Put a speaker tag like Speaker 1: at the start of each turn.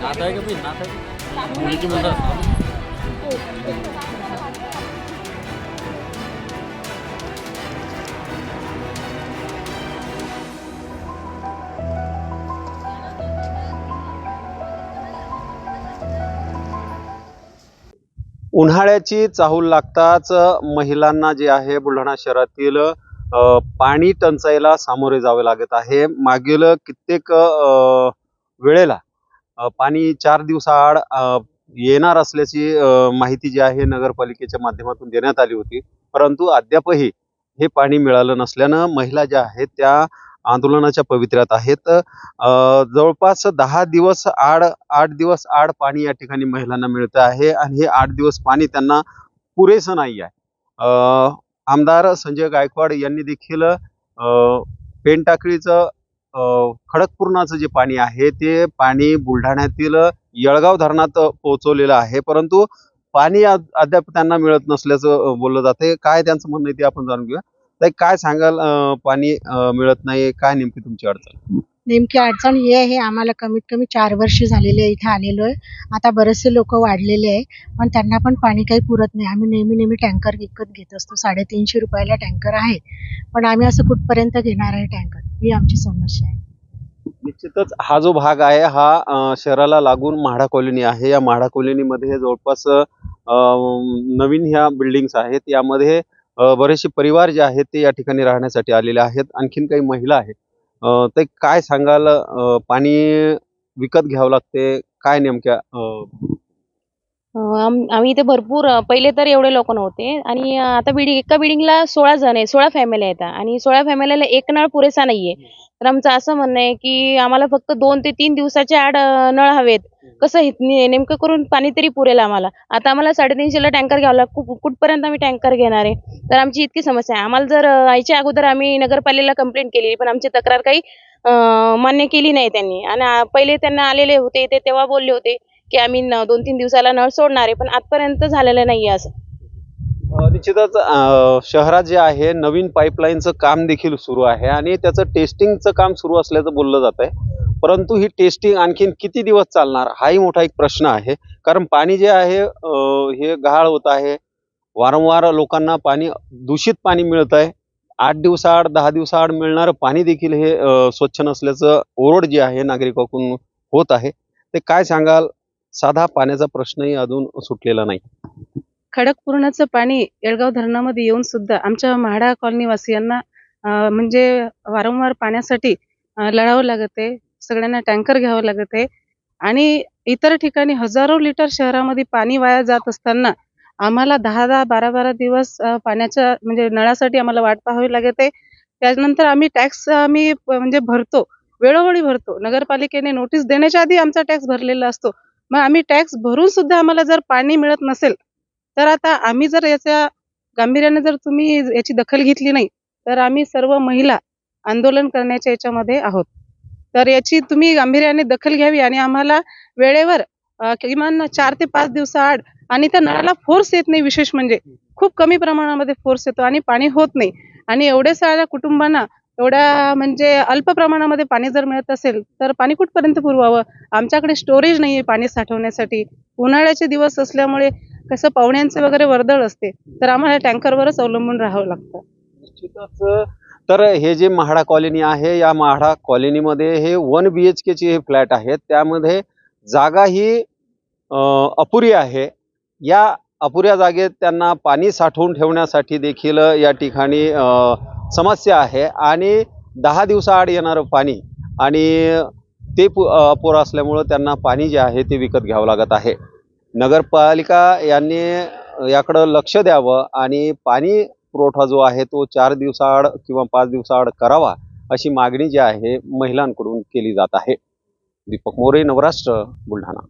Speaker 1: नात आहे का नात आहे? मुलीची
Speaker 2: उन्हाळ्याची चाहूल लागताच महिलांना जे आहे बुलढाणा शहरातील पाणी टंचाईला सामोरे जावे लागत आहे. मागील कित्येक वेळेला पाणी चार दिवसाआड येणार असल्याची माहिती जी आहे नगरपालिकेच्या माध्यमातून देण्यात आली होती. परंतु अद्यापही हे पाणी मिळालं नसल्यानं महिला ज्या आहेत त्या आंदोलनाच्या पवित्र्यात आहेत. जवळपास दहा दिवस आड आठ दिवस आड पाणी या ठिकाणी महिलांना मिळतं आहे आणि हे आठ दिवस पाणी त्यांना पुरेसं नाही आहे. आमदार संजय गायकवाड यांनी देखील पेनटाकळीचं खडकपूर्णाचं जे पाणी आहे ते पाणी बुलढाण्यातील येळगाव धरणात पोहोचवलेलं आहे. परंतु पाणी अद्याप त्यांना मिळत नसल्याचं बोललं जाते. काय त्यांचं म्हणणं आहे ते आपण जाणून घेऊया. ताई, काय सांगाल अ, पाणी अ, मिळत नाही काय नेमकी तुमची अडचण?
Speaker 3: नेमकी अडचण ही आहे आम्हाला कमीत कमी चार वर्ष झालेले आहे इथे आलेलो आहे. आता बरेचसे लोक वाढलेले आहे पण त्यांना पण पाणी काही पुरत नाही. आम्ही नेहमी नेहमी टँकर विकत घेत असतो साडेतीनशे रुपयाला टँकर आहे. पण आम्ही असं कुठपर्यंत घेणार आहे टँकर? ही आमची समस्या आहे.
Speaker 2: निश्चितच हा जो भाग आहे हा अ, शहराला लागून म्हाडा कॉलनी आहे. या म्हाडा कॉलनीमध्ये जवळपास अ, नवीन ह्या बिल्डिंग्स आहेत. यामध्ये बरेचसे परिवार जे आहेत ते या ठिकाणी राहण्यासाठी आलेले आहेत. आणखीन काही महिला आहेत. ते काय सांगाल? अ, पाणी विकत घ्यावं लागते. काय नेमक्या अ,
Speaker 4: आम्ही इथे भरपूर पहिले तर एवढे लोक नव्हते. आणि आता बिल्डिंग एका बिल्डिंगला सोळा जण आहे सोळा फॅमिली आहेत. आणि सोळा फॅमिलीला एक नळ पुरेसा नाहीये. तर आमचं असं म्हणणं आहे की आम्हाला फक्त दोन ते तीन दिवसाच्या आड नळ हवेत. कसं हे- नेमकं करून पाणी तरी पुरेल आम्हाला. आता आम्हाला साडेतीनशेला टँकर घ्यावं लागतो कुठपर्यंत आम्ही टँकर घेणार आहे? तर आमची इतकी समस्या आहे. आम्हाला जर यायच्या अगोदर आम्ही नगरपालिकेला कंप्लेंट केली पण आमची तक्रार काही मान्य केली नाही त्यांनी. आणि पहिले त्यांना आलेले होते ते तेव्हा बोलले होते. की आम्ही दोन तीन दिवसाला नळ सोडणार आहे पण आजपर्यंत झालेलं नाहीये असं.
Speaker 2: निश्चितच शहरात जे आहे नवीन पाईपलाईनचं काम देखील सुरू आहे आणि त्याचं टेस्टिंगचं काम सुरू असल्याचं बोललं जात आहे. परंतु ही टेस्टिंग आणखीन किती दिवस चालणार हाही मोठा एक प्रश्न आहे. कारण पाणी जे आहे हे गहाळ होत आहे. वारंवार लोकांना पाणी दूषित पाणी मिळत आहे. आठ दिवसाआड दहा दिवसाआड मिळणारं पाणी देखील हे स्वच्छ नसल्याचं ओरड जी आहे नागरिकांकडून होत आहे. ते काय सांगाल? साधा पाण्याचा प्रश्नही अजून सुटलेला नाही.
Speaker 5: खडकपूर्णाचं पाणी येळगाव धरणामध्ये येऊन सुद्धा आमच्या म्हाडा कॉलनीवासियांना म्हणजे वारंवार पाण्यासाठी लढावं लागत आहे सगळ्यांना टँकर घ्यावं लागत आहे आणि इतर ठिकाणी हजारो लिटर शहरामध्ये पाणी वाया जात असताना आम्हाला दहा दहा बारा बारा दिवस पाण्याच्या म्हणजे नळासाठी आम्हाला वाट पाहावी लागत. आहे त्यानंतर आम्ही टॅक्स आम्ही म्हणजे भरतो वेळोवेळी भरतो. नगरपालिकेने नोटीस देण्याच्या आधी आमचा टॅक्स भरलेला असतो. मग आम्ही टॅक्स भरून सुद्धा आम्हाला जर पाणी मिळत नसेल तर आता आम्ही जर याच्या गांभीर्याने जर तुम्ही याची दखल घेतली नाही तर आम्ही सर्व महिला आंदोलन करण्याच्या याच्यामध्ये आहोत. तर याची तुम्ही गांभीर्याने दखल घ्यावी आणि आम्हाला वेळेवर किमान चार ते पाच दिवसाआड आणि त्या नळाला फोर्स येत नाही विशेष म्हणजे खूप कमी प्रमाणामध्ये फोर्स येतो आणि पाणी होत नाही. आणि एवढ्या साऱ्या कुटुंबांना एवढ्या म्हणजे अल्प प्रमाणामध्ये पाणी जर मिळत असेल तर पाणी कुठपर्यंत पुरवावं? आमच्याकडे स्टोरेज नाही आहे पाणी साठवण्यासाठी. उन्हाळ्याचे दिवस असल्यामुळे कसं पाहुण्यांचे वगैरे वर्दळ असते तर आम्हाला टँकरवरच अवलंबून राहावं लागतं.
Speaker 2: निश्चितच तर हे जे म्हाडा कॉलनी आहे या म्हाडा कॉलनीमध्ये हे वन बी एच केचे हे फ्लॅट आहेत. त्यामध्ये जागा ही अपुरी आहे. या अपुऱ्या जागेत त्यांना पाणी साठवून ठेवण्यासाठी देखील या ठिकाणी समस्या आहे. आणि दहा दिवसाआड येणारं पाणी आणि ते पु- अं, अपुरं असल्यामुळं त्यांना पाणी जे आहे ते विकत घ्यावं लागत आहे. नगरपालिका यांनी याकडं लक्ष द्यावं आणि पाणी पुरवठा जो आहे तो चार दिवसाआड किंवा पाच दिवसाआड करावा अशी मागणी जी आहे महिलांकडून केली जात आहे. दीपक मोरे नवराष्ट्र बुलढाणा.